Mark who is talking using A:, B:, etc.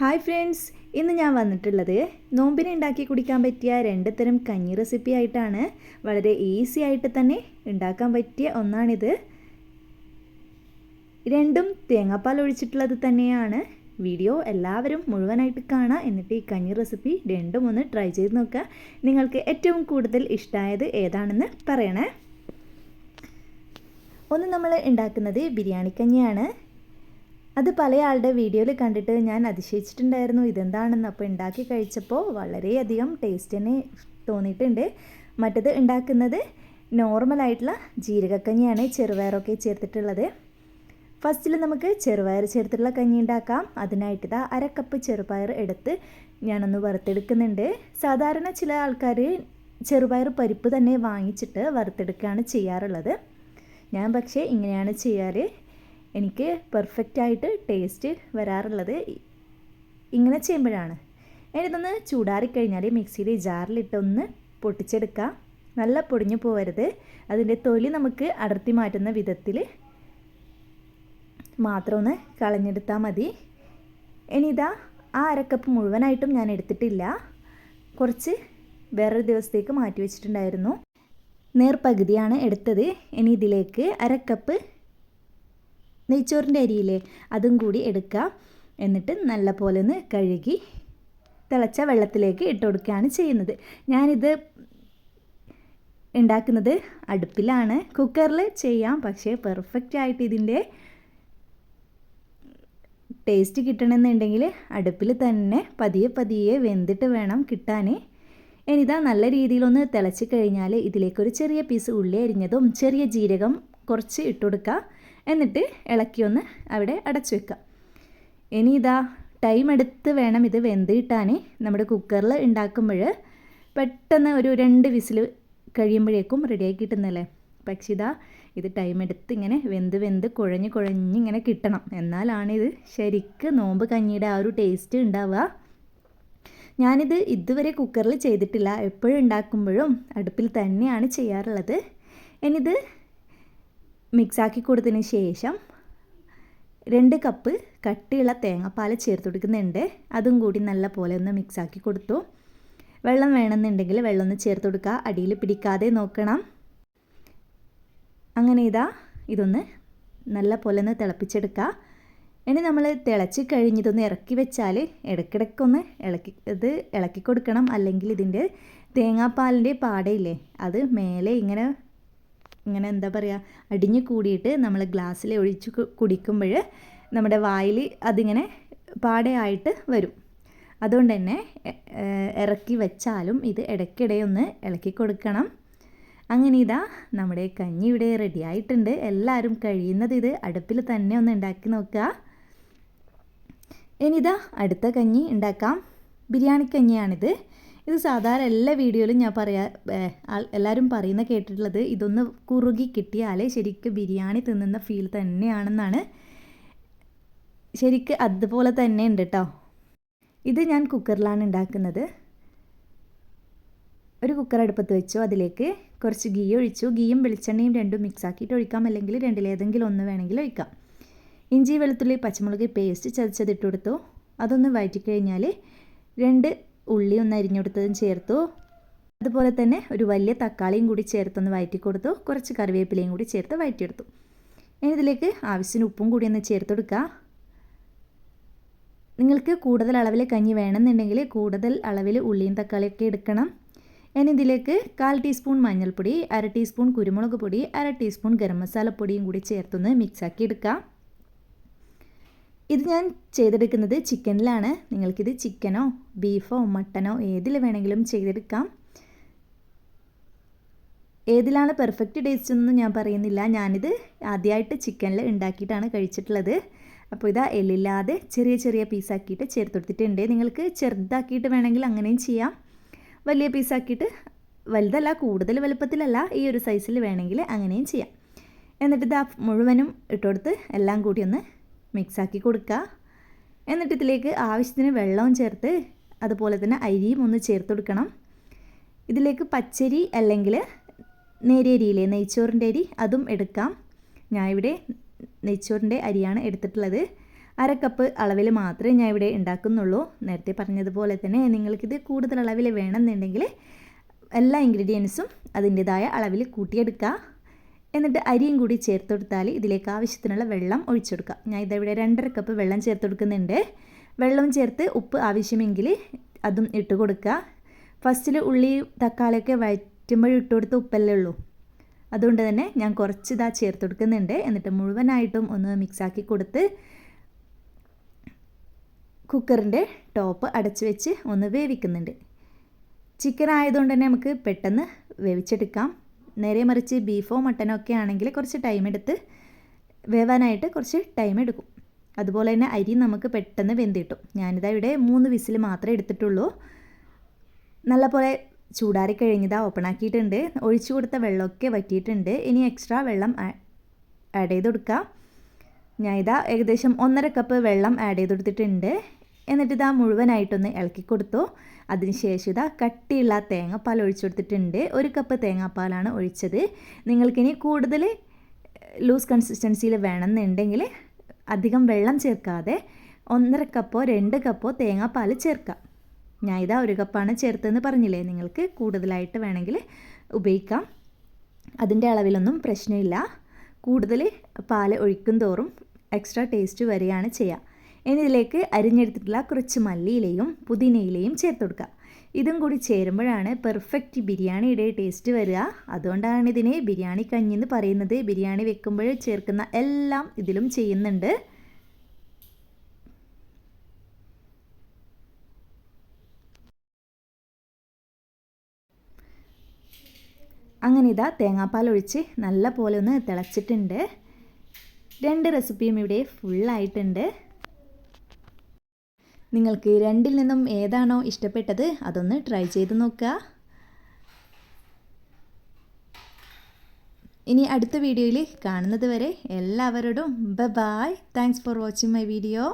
A: Hi friends ഇന്ന് ഞാൻ വന്നിട്ടുള്ളത് നോമ്പിനെ ഉണ്ടാക്കി കുടിക്കാൻ പറ്റിയ രണ്ട് തരം കഞ്ഞി റെസിപ്പി ആയിട്ടാണ്. വളരെ ഈസി ആയിട്ട് തന്നെ ഉണ്ടാക്കാൻ പറ്റിയ ഒന്നാണിത്. രണ്ടും തേങ്ങാപ്പാൽ ഒഴിച്ചിട്ടുള്ളത് തന്നെയാണ്. വീഡിയോ എല്ലാവരും മുഴുവനായിട്ട് കാണാം. എന്നിട്ട് ഈ കഞ്ഞി റെസിപ്പി രണ്ടും ഒന്ന് ട്രൈ ചെയ്ത് നോക്കുക നിങ്ങൾക്ക് ഏറ്റവും കൂടുതൽ ഇഷ്ടമായത് ഏതാണെന്ന് പറയണേ. ഒന്ന് നമ്മൾ ഉണ്ടാക്കുന്നത് ബിരിയാണി കഞ്ഞിയാണ്. അത് പല ആളുടെ വീഡിയോയിൽ കണ്ടിട്ട് ഞാൻ അതിശയിച്ചിട്ടുണ്ടായിരുന്നു ഇതെന്താണെന്ന് അപ്പോൾ ഉണ്ടാക്കി കഴിച്ചപ്പോൾ വളരെയധികം ടേസ്റ്റ് തന്നെ തോന്നിയിട്ടുണ്ട്. മറ്റത് ഉണ്ടാക്കുന്നത് നോർമലായിട്ടുള്ള ജീരകക്കഞ്ഞിയാണ് ചെറുപയറൊക്കെ ചേർത്തിട്ടുള്ളത്. ഫസ്റ്റിൽ നമുക്ക് ചെറുപയർ ചേർത്തിട്ടുള്ള കഞ്ഞി ഉണ്ടാക്കാം. അതിനായിട്ട് ഇതാ അര കപ്പ് ചെറുപയർ എടുത്ത് ഞാനൊന്ന് വറുത്തെടുക്കുന്നുണ്ട്. സാധാരണ ചില ആൾക്കാർ ചെറുപയർ പരിപ്പ് തന്നെ വാങ്ങിച്ചിട്ട് വറുത്തെടുക്കുകയാണ് ചെയ്യാറുള്ളത്. ഞാൻ പക്ഷേ ഇങ്ങനെയാണ് ചെയ്യാറ്. എനിക്ക് പെർഫെക്റ്റ് ആയിട്ട് ടേസ്റ്റ് വരാറുള്ളത് ഇങ്ങനെ ചെയ്യുമ്പോഴാണ്. ഇതൊന്ന് ചൂടാറിക്കഴിഞ്ഞാൽ മിക്സിയിൽ ജാറിലിട്ടൊന്ന് പൊട്ടിച്ചെടുക്കാം. നല്ല പൊടിഞ്ഞു പോകരുത് അതിന്റെ തൊലി നമുക്ക് അടർത്തി മാറ്റുന്ന വിധത്തിൽ മാത്രം ഒന്ന് കളഞ്ഞെടുത്താൽ മതി ഇനിതാ ആ അരക്കപ്പ് മുഴുവനായിട്ടും ഞാൻ എടുത്തിട്ടില്ല. കുറച്ച് വേറൊരു ദിവസത്തേക്ക് മാറ്റി വെച്ചിട്ടുണ്ടായിരുന്നു. നേർപകുതിയാണ് എടുത്തത്. ഇനി ഇതിലേക്ക് അരക്കപ്പ് നെയ്ച്ചോറിന്റെ അരിയില്ലേ അതും കൂടി എടുക്കുക. എന്നിട്ട് നല്ല പോലെ ഒന്ന് കഴുകി തിളച്ച വെള്ളത്തിലേക്ക് ഇട്ട് കൊടുക്കുകയാണ് ചെയ്യുന്നത്. ഞാനിത് ഉണ്ടാക്കുന്നത് അടുപ്പിലാണ്. കുക്കറിൽ ചെയ്യാം പക്ഷേ പെർഫെക്റ്റ് ആയിട്ട് ഇതിന്റെ ടേസ്റ്റ് കിട്ടണമെന്നുണ്ടെങ്കിൽ അടുപ്പിൽ തന്നെ പതിയെ പതിയെ വെന്തിട്ട് വേണം കിട്ടാൻ ഇനിതാ നല്ല രീതിയിലൊന്ന് തിളച്ച് കഴിഞ്ഞാൽ ഇതിലേക്കൊരു ചെറിയ പീസ് ഉള്ളി അരിഞ്ഞതും ചെറിയ ജീരകം കുറച്ച് ഇട്ട് കൊടുക്കുക. എന്നിട്ട് ഇളക്കി ഒന്ന് അവിടെ അടച്ചു വെക്കുക. ഇനി ഇതാ ടൈം എടുത്ത് വേണം ഇത് വെന്ത് കിട്ടാൻ നമ്മുടെ കുക്കറിൽ ഉണ്ടാക്കുമ്പോൾ പെട്ടെന്ന് ഒരു രണ്ട് വിസിൽ കഴിയുമ്പോഴേക്കും റെഡിയായി കിട്ടുന്നല്ലേ? പക്ഷേ ഇതാ ഇത് ടൈം എടുത്ത് ഇങ്ങനെ വെന്ത് വെന്ത് കുഴഞ്ഞ് കുഴഞ്ഞ് ഇങ്ങനെ കിട്ടണം. എന്നാലാണ് ഇത് ശരിക്ക് നോമ്പ് കഞ്ഞിയുടെ ആ ഒരു ടേസ്റ്റ് ഉണ്ടാവുക ഞാനിത് ഇതുവരെ കുക്കറിൽ ചെയ്തിട്ടില്ല. എപ്പോഴും ഉണ്ടാക്കുമ്പോഴും അടുപ്പിൽ തന്നെയാണ് ചെയ്യാറുള്ളത്. ഇനിയിത് മിക്സാക്കി കൊടുത്തതിന് ശേഷം രണ്ട് കപ്പ് കട്ടിയുള്ള തേങ്ങാപ്പാൽ ചേർത്ത് കൊടുക്കുന്നുണ്ട്. അതും കൂടി നല്ല പോലെ ഒന്ന് മിക്സാക്കി കൊടുത്തു. വെള്ളം വേണമെന്നുണ്ടെങ്കിൽ വെള്ളം ഒന്ന് ചേർത്ത് കൊടുക്കുക. അടിയിൽ പിടിക്കാതെ നോക്കണം. അങ്ങനെ ഇതാ ഇതൊന്ന് നല്ല പോലെ ഒന്ന് തിളപ്പിച്ചെടുക്കുക. ഇനി നമ്മൾ തിളച്ച് കഴിഞ്ഞിതൊന്ന് ഇറക്കി വെച്ചാൽ ഇടയ്ക്കിടയ്ക്കൊന്ന് ഇളക്കി ഇത് ഇളക്കി കൊടുക്കണം. അല്ലെങ്കിൽ ഇതിന്റെ തേങ്ങാപ്പാലിന്റെ പാടയില്ലേ അത് മേലെ ഇങ്ങനെ ഇങ്ങനെ എന്താ പറയുക അടിഞ്ഞു കൂടിയിട്ട് നമ്മൾ ഗ്ലാസ്സിൽ ഒഴിച്ച് കുടിക്കുമ്പോൾ നമ്മുടെ വായിൽ അതിങ്ങനെ പാടയായിട്ട് വരും. അതുകൊണ്ട് തന്നെ ഇറക്കി വെച്ചാലും ഇത് ഇടയ്ക്കിടെ ഒന്ന് ഇളക്കി കൊടുക്കണം. അങ്ങനെ ഇതാ നമ്മുടെ കഞ്ഞി ഇവിടെ റെഡി ആയിട്ടുണ്ട്. എല്ലാവരും കഴിയുന്നത് ഇത് അടുപ്പിൽ തന്നെ ഒന്ന് ഉണ്ടാക്കി നോക്കുക. ഇനിതാ അടുത്ത കഞ്ഞി ഉണ്ടാക്കാം. ബിരിയാണി കഞ്ഞിയാണിത്. ഇത് സാധാരണ എല്ലാ വീഡിയോയിലും ഞാൻ പറയാ എല്ലാവരും പറയുന്ന കേട്ടിട്ടുള്ളത് ഇതൊന്ന് കുറുകി കിട്ടിയാലേ ശരിക്കും ബിരിയാണി തിന്നുന്ന ഫീൽ തന്നെയാണെന്നാണ്. ശരിക്ക് അതുപോലെ തന്നെ ഉണ്ട് കേട്ടോ ഇത് ഞാൻ കുക്കറിലാണ് ഉണ്ടാക്കുന്നത്. ഒരു കുക്കർ അടുപ്പത്ത് വെച്ചു അതിലേക്ക് കുറച്ച് ഗീ ഒഴിച്ചു. ഗീയും വെളിച്ചെണ്ണയും രണ്ടും മിക്സ് ആക്കിയിട്ട് ഒഴിക്കാം. അല്ലെങ്കിൽ രണ്ടിലേതെങ്കിലും ഒന്ന് വേണമെങ്കിൽ ഒഴിക്കാം. ഇഞ്ചി വെളുത്തുള്ളി പച്ചമുളക് പേസ്റ്റ് ചതച്ചതിട്ട് കൊടുത്തു. അതൊന്ന് വഴറ്റി രണ്ട് ഉള്ളി ഒന്ന് അരിഞ്ഞെടുത്തതും ചേർത്തു. അതുപോലെ തന്നെ ഒരു വലിയ തക്കാളിയും കൂടി ചേർത്തൊന്ന് വഴറ്റി കൊടുത്തു കുറച്ച് കറിവേപ്പിലയും കൂടി ചേർത്ത് വഴറ്റിയെടുത്തു ഇനി ഇതിലേക്ക് ആവശ്യത്തിന് ഉപ്പും കൂടി ഒന്ന് ചേർത്ത് നിങ്ങൾക്ക് കൂടുതൽ അളവിൽ കഞ്ഞി വേണമെന്നുണ്ടെങ്കിൽ കൂടുതൽ അളവിൽ ഉള്ളിയും തക്കാളിയൊക്കെ എടുക്കണം. ഇനി ഇതിലേക്ക് കാൽ ടീസ്പൂൺ മഞ്ഞൾപ്പൊടി അര ടീസ്പൂൺ കുരുമുളക് പൊടി അര ടീസ്പൂൺ ഗരം മസാലപ്പൊടിയും കൂടി ചേർത്തൊന്ന് മിക്സാക്കി എടുക്കുക ഇത് ഞാൻ ചെയ്തെടുക്കുന്നത് ചിക്കനിലാണ്. നിങ്ങൾക്കിത് ചിക്കനോ ബീഫോ മട്ടനോ ഏതിൽ വേണമെങ്കിലും ചെയ്തെടുക്കാം. ഏതിലാണ് പെർഫെക്റ്റ് ടേസ്റ്റ് എന്നൊന്നും ഞാൻ പറയുന്നില്ല. ഞാനിത് ആദ്യമായിട്ട് ചിക്കനിൽ ഉണ്ടാക്കിയിട്ടാണ് കഴിച്ചിട്ടുള്ളത്. അപ്പോൾ ഇതാ എല്ലില്ലാതെ ചെറിയ ചെറിയ പീസാക്കിയിട്ട് ചേർത്തെടുത്തിട്ടുണ്ട് നിങ്ങൾക്ക് ചെറുതാക്കിയിട്ട് വേണമെങ്കിൽ അങ്ങനെയും ചെയ്യാം. വലിയ പീസാക്കിയിട്ട് വലുതല്ല കൂടുതൽ വലുപ്പത്തിലല്ല ഈ ഒരു സൈസിൽ വേണമെങ്കിൽ അങ്ങനെയും ചെയ്യാം. എന്നിട്ട് ഇതാ മുഴുവനും ഇട്ടുകൊടുത്ത് എല്ലാം കൂടി ഒന്ന് മിക്സാക്കി കൊടുക്കുക എന്നിട്ട് ഇതിലേക്ക് ആവശ്യത്തിന് വെള്ളവും ചേർത്ത് അതുപോലെ തന്നെ അരിയും ഒന്ന് ചേർത്ത് കൊടുക്കണം. ഇതിലേക്ക് പച്ചരി അല്ലെങ്കിൽ നേരിയ അരിയില്ലേ നെയ്ച്ചോറിന്റെ അരി അതും എടുക്കാം. ഞാൻ ഇവിടെ നെയ്ച്ചോറിന്റെ അരിയാണ് എടുത്തിട്ടുള്ളത്. അര കപ്പ് അളവിൽ മാത്രമേ ഞാൻ ഇവിടെ ഉണ്ടാക്കുന്നുള്ളൂ. നേരത്തെ പറഞ്ഞതുപോലെ തന്നെ നിങ്ങൾക്കിത് കൂടുതൽ അളവിൽ വേണമെന്നുണ്ടെങ്കിൽ എല്ലാ ഇൻഗ്രീഡിയൻസും അതിന്റെതായ അളവിൽ കൂട്ടിയെടുക്കുക എന്നിട്ട് അരിയും കൂടി ചേർത്ത് കൊടുത്താൽ ഇതിലേക്ക് ആവശ്യത്തിനുള്ള വെള്ളം ഒഴിച്ചു കൊടുക്കുക. ഞാൻ ഇതവിടെ രണ്ടര കപ്പ് വെള്ളം ചേർത്ത് കൊടുക്കുന്നുണ്ട്. വെള്ളം ചേർത്ത് ഉപ്പ് ആവശ്യമെങ്കിൽ അതും ഇട്ട് കൊടുക്കുക. ഫസ്റ്റിൽ ഉള്ളി തക്കാളിയൊക്കെ വയറ്റുമ്പോഴും ഇട്ട് കൊടുത്ത ഉപ്പല്ലേ ഉള്ളൂ. അതുകൊണ്ട് തന്നെ ഞാൻ കുറച്ച് ഇതാ ചേർത്ത് കൊടുക്കുന്നുണ്ട്. എന്നിട്ട് മുഴുവനായിട്ടും ഒന്ന് മിക്സാക്കി കൊടുത്ത് കുക്കറിന്റെ ടോപ്പ് അടച്ചു വെച്ച് ഒന്ന് വേവിക്കുന്നുണ്ട്. ചിക്കൻ ആയതുകൊണ്ട് തന്നെ നമുക്ക് പെട്ടെന്ന് വേവിച്ചെടുക്കാം. നേരെ മറിച്ച് ബീഫോ മട്ടനോ ഒക്കെ ആണെങ്കിൽ കുറച്ച് ടൈം എടുത്ത് വേവാനായിട്ട് കുറച്ച് ടൈം എടുക്കും. അതുപോലെ തന്നെ അരി നമുക്ക് പെട്ടെന്ന് വെന്തിട്ടും ഞാനിതാ ഇവിടെ മൂന്ന് വിസിൽ മാത്രമേ എടുത്തിട്ടുള്ളൂ. നല്ലപോലെ ചൂടാറി കഴിഞ്ഞതാ ഓപ്പൺ ആക്കിയിട്ടുണ്ട്. ഒഴിച്ചു കൊടുത്ത വെള്ളമൊക്കെ വറ്റിയിട്ടുണ്ട്. ഇനി എക്സ്ട്രാ വെള്ളം ആഡ് ചെയ്ത് കൊടുക്കാം. ഞാൻ ഇതാ ഏകദേശം ഒന്നര കപ്പ് വെള്ളം ആഡ് ചെയ്ത് കൊടുത്തിട്ടുണ്ട്. എന്നിട്ട് ഇതാ മുഴുവനായിട്ടൊന്ന് ഇളക്കി കൊടുത്തു അതിനുശേഷം ഇതാ കട്ടിയുള്ള തേങ്ങാപ്പാൽ ഒഴിച്ചു കൊടുത്തിട്ടുണ്ട് ഒരു കപ്പ് തേങ്ങാപ്പാലാണ് ഒഴിച്ചത്. നിങ്ങൾക്കിനി കൂടുതൽ ലൂസ് കൺസിസ്റ്റൻസിയിൽ വേണമെന്നുണ്ടെങ്കിൽ അധികം വെള്ളം ചേർക്കാതെ ഒന്നര കപ്പോ രണ്ട് കപ്പോ തേങ്ങാപ്പാൽ ചേർക്കാം. ഞാൻ ഇതാ ഒരു കപ്പാണ് ചേർത്തതെന്ന് പറഞ്ഞില്ലേ? നിങ്ങൾക്ക് കൂടുതലായിട്ട് വേണമെങ്കിൽ ഉപയോഗിക്കാം. അതിന്റെ അളവിലൊന്നും പ്രശ്നമില്ല. കൂടുതൽ പാൽ ഒഴിക്കും തോറും എക്സ്ട്രാ ടേസ്റ്റ് വരികയാണ് ചെയ്യുക. ഇനി ഇതിലേക്ക് അരിഞ്ഞെടുത്തിട്ടുള്ള കുറച്ച് മല്ലിയിലയും പുതിനയിലയും ചേർത്ത് കൊടുക്കുക. ഇതും കൂടി ചേരുമ്പോഴാണ് പെർഫെക്റ്റ് ബിരിയാണിയുടെ ടേസ്റ്റ് വരിക. അതുകൊണ്ടാണ് ഇതിനെ ബിരിയാണി കഞ്ഞി എന്ന് പറയുന്നത്. ബിരിയാണി വെക്കുമ്പോൾ ചേർക്കുന്ന എല്ലാം ഇതിലും ചെയ്യുന്നുണ്ട്. അങ്ങനെ ഇതാ തേങ്ങാപ്പാൽ ഒഴിച്ച് നല്ല പോലെ ഒന്ന് തിളച്ചിട്ടുണ്ട്. രണ്ട് റെസിപ്പിയും ഇവിടെ ഫുള്ളായിട്ടുണ്ട് നിങ്ങൾക്ക് രണ്ടിൽ നിന്നും ഏതാണോ ഇഷ്ടപ്പെട്ടത് അതൊന്ന് ട്രൈ ചെയ്ത് നോക്കുക ഇനി അടുത്ത വീഡിയോയിൽ കാണുന്നത് വരെ എല്ലാവരോടും ബ bye thanks for watching my video